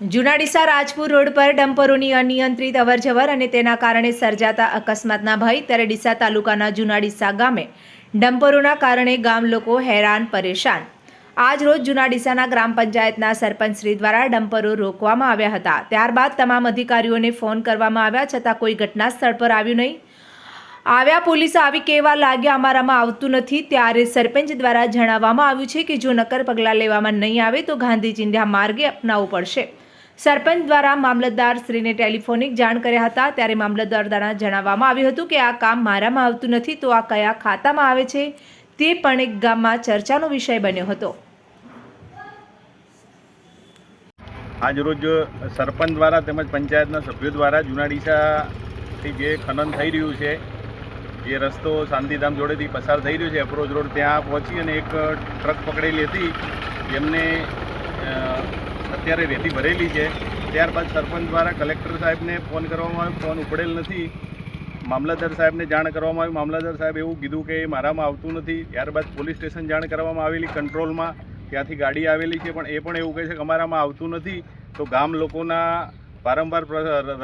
જૂના ડીસા રાજપુર રોડ પર ડમ્પરોની અનિયંત્રિત અવરજવર અને તેના કારણે સર્જાતા અકસ્માતના ભય ત્યારે ડીસા તાલુકાના જુનાડીસા ગામે ડમ્પરોના કારણે ગામ લોકો હેરાન પરેશાન. આજ રોજ જુનાડીસાના ગ્રામ પંચાયતના સરપંચશ્રી દ્વારા ડમ્પરો રોકવામાં આવ્યા હતા. ત્યારબાદ તમામ અધિકારીઓને ફોન કરવામાં આવ્યા છતાં કોઈ ઘટના સ્થળ પર આવ્યું નહીં. આવ્યા પોલીસ આવી કેવા લાગ્યા, અમારામાં આવતું નથી. ત્યારે સરપંચ દ્વારા જણાવવામાં આવ્યું છે કે જો નક્કર પગલાં લેવામાં નહીં આવે તો ગાંધી ચિંધ્યા માર્ગે અપનાવવું પડશે. સરપંચ દ્વારા મામલતદાર શ્રીને ટેલિફોનિક જાણ કર્યા હતા. ત્યારે મામલતદાર દ્વારા જણાવવામાં આવ્યું હતું કે આ કામ મારામાં આવતું નથી, તો આ કયા ખાતામાં આવે છે તે પણ એક ગામમાં ચર્ચાનો વિષય બન્યો હતો. આજરોજ સરપંચ દ્વારા તેમજ પંચાયતના સભ્યો દ્વારા જૂના ડીસાથી જે ખનન થઈ રહ્યું છે એ રસ્તો શાંતિધામ જોડેથી પસાર થઈ રહ્યો છે એપ્રોચ રોડ ત્યાં પહોંચી અને એક ટ્રક પકડેલી હતી. જેમને અત્યારે રેતી ભરેલી છે. ત્યારબાદ સરપંચ દ્વારા કલેક્ટર સાહેબને ફોન કરવામાં આવ્યો. ફોન ઉપડેલ નથી. મામલતદાર સાહેબને જાણ કરવામાં આવી. મામલતદાર સાહેબ એવું કીધું કે એ મારામાં આવતું નથી. ત્યારબાદ પોલીસ સ્ટેશન જાણ કરવામાં આવેલી કંટ્રોલમાં. ત્યાંથી ગાડી આવેલી છે, પણ એ પણ એવું કહે છે કે અમારામાં આવતું નથી. તો ગામ લોકોના વારંવાર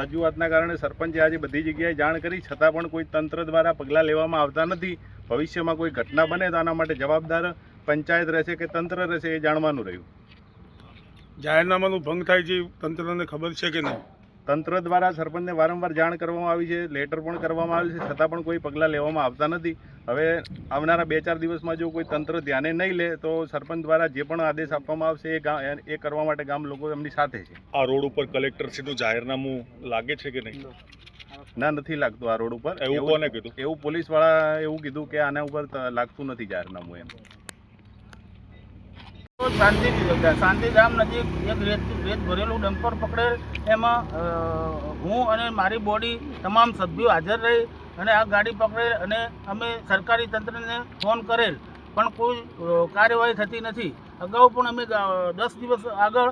રજૂઆતના કારણે સરપંચે આજે બધી જગ્યાએ જાણ કરી. છતાં પણ કોઈ તંત્ર દ્વારા પગલાં લેવામાં આવતા નથી. ભવિષ્યમાં કોઈ ઘટના બને તો આના માટે જવાબદાર પંચાયત રહેશે કે તંત્ર રહેશે એ જાણવાનું રહ્યું. જાહેરનામાનું ભંગ થાય છે તંત્રને ખબર છે કે નહીં? તંત્ર દ્વારા સરપંચને વારંવાર જાણ કરવામાં આવી છે લેટર પણ કરવામાં આવી છે છતાં પણ કોઈ પગલાં લેવામાં આવતા નથી. હવે આવનારા બે ચાર દિવસમાં જો કોઈ તંત્ર ધ્યાને નહીં લે તો સરપંચ દ્વારા જે પણ આદેશ આપવામાં આવશે એ એ કરવા માટે ગામ લોકો એમની સાથે છે. આ રોડ ઉપર કલેક્ટરશ્રીનું જાહેરનામું લાગે છે કે નહીં? ના. નથી લાગતું આ રોડ ઉપર. એવું કોને કીધું? એવું પોલીસવાળા એવું કીધું કે આના ઉપર લાગતું નથી જાહેરનામું એમ. શાંતિ શાંતિધામ નજીક એક રેત રેત ભરેલું ડમ્પર પકડેલ. એમાં હું અને મારી બોડી તમામ સભ્યો હાજર રહી અને આ ગાડી પકડેલ અને અમે સરકારી તંત્રને ફોન કરેલ. પણ કોઈ કાર્યવાહી થતી નથી. અગાઉ પણ અમે દસ દિવસ આગળ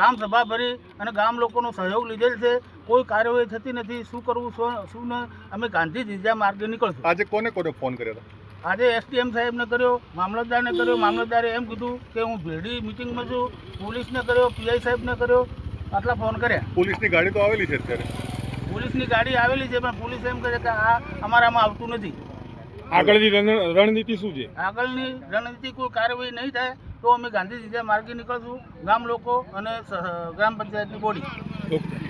ગામ સભા ભરી અને ગામ લોકોનો સહયોગ લીધેલ છે. કોઈ કાર્યવાહી થતી નથી. શું કરવું, શું શું અમે ગાંધી જીજા માર્ગે નીકળશું. આજે કોને કોને ફોન કર્યો હતો? આજે એસડીએમ સાહેબને કર્યો મામલતદારને કર્યો મામલતદારે એમ કીધું કે હું ભેડી મિટિંગમાં છું પોલીસને કર્યો પીઆઈ સાહેબને કર્યો આટલા ફોન કર્યા. પોલીસની ગાડી તો આવેલી છે અત્યારે. પોલીસની ગાડી આવેલી છે પણ પોલીસ એમ કહે કે આ અમારામાં આવતું નથી. આગળની રણનીતિ શું છે? આગળની રણનીતિ કોઈ કાર્યવાહી નહીં થાય તો અમે ગાંધીજી માર્ગે નીકળશું ગામ લોકો અને ગ્રામ પંચાયતની બોડી. ઓકે.